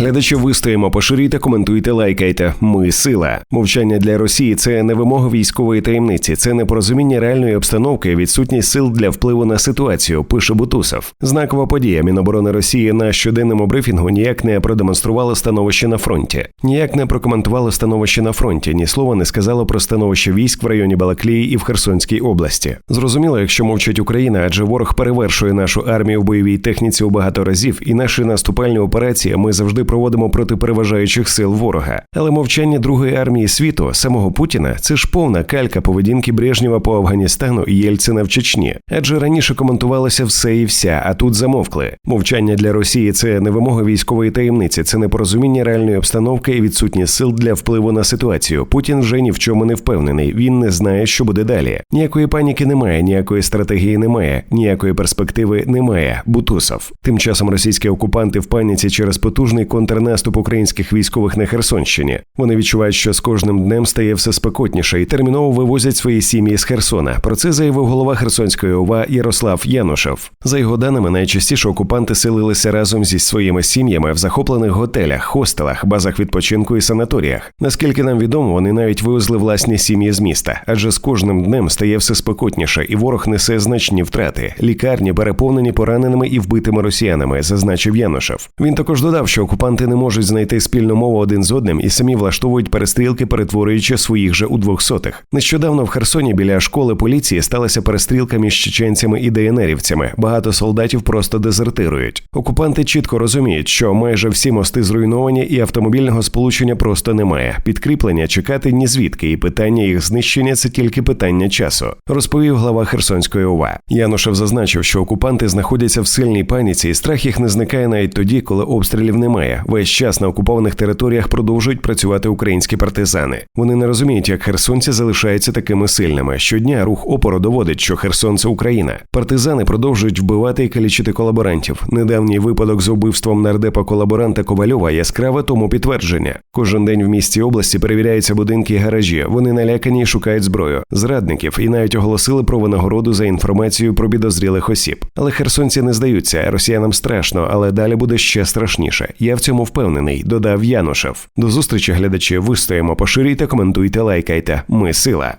Глядачі вистоїмо, поширюйте, коментуйте, лайкайте. Ми сила. Мовчання для Росії це не вимога військової таємниці, це непорозуміння реальної обстановки, відсутність сил для впливу на ситуацію. Пише Бутусов. Знакова подія Міноборони Росії на щоденному брифінгу ніяк не продемонструвало становище на фронті, ніяк не прокоментувало становище на фронті, ні слова не сказало про становище військ в районі Балаклії і в Херсонській області. Зрозуміло, якщо мовчить Україна, адже ворог перевершує нашу армію в бойовій техніці у багато разів, і наші наступальні операції ми завжди проводимо проти переважаючих сил ворога. Але мовчання Другої армії світу, самого Путіна, це ж повна калька поведінки Брежнєва по Афганістану і Єльцина в Чечні. Адже раніше коментувалося все і вся, а тут замовкли. Мовчання для Росії це не вимога військової таємниці, це непорозуміння реальної обстановки і відсутність сил для впливу на ситуацію. Путін вже ні в чому не впевнений. Він не знає, що буде далі. Ніякої паніки немає, ніякої стратегії немає, ніякої перспективи немає. Бутусов. Тим часом російські окупанти в паніці через потужний контрнаступ українських військових на Херсонщині. Вони відчувають, що з кожним днем стає все спекотніше і терміново вивозять свої сім'ї з Херсона. Про це заявив голова Херсонської ОВА Ярослав Янушев. За його даними, найчастіше окупанти селилися разом зі своїми сім'ями в захоплених готелях, хостелах, базах відпочинку і санаторіях. Наскільки нам відомо, вони навіть вивезли власні сім'ї з міста, адже з кожним днем стає все спекотніше, і ворог несе значні втрати. Лікарні переповнені пораненими і вбитими росіянами, зазначив Янушев. Він також додав, що окупанти не можуть знайти спільну мову один з одним і самі влаштовують перестрілки, перетворюючи своїх же у двохсотих. Нещодавно в Херсоні біля школи поліції сталася перестрілка між чеченцями і ДНРівцями. Багато солдатів просто дезертирують. Окупанти чітко розуміють, що майже всі мости зруйновані, і автомобільного сполучення просто немає. Підкріплення чекати ні звідки, і питання їх знищення це тільки питання часу. Розповів глава Херсонської ОВА. Янушев зазначив, що окупанти знаходяться в сильній паніці, і страх їх не зникає навіть тоді, коли обстрілів немає. Весь час на окупованих територіях продовжують працювати українські партизани. Вони не розуміють, як херсонці залишаються такими сильними. Щодня рух опору доводить, що Херсон це Україна. Партизани продовжують вбивати і калічити колаборантів. Недавній випадок з убивством нардепа колаборанта Ковальова яскраве тому підтвердження. Кожен день в місті області перевіряються будинки і гаражі. Вони налякані і шукають зброю, зрадників і навіть оголосили про винагороду за інформацію про підозрілих осіб. Але херсонці не здаються. Росіянам страшно, але далі буде ще страшніше. Я в цьому впевнений. Додав Янушев. До зустрічі, глядачі. Вистоїмо, поширюйте, коментуйте, лайкайте. Ми сила.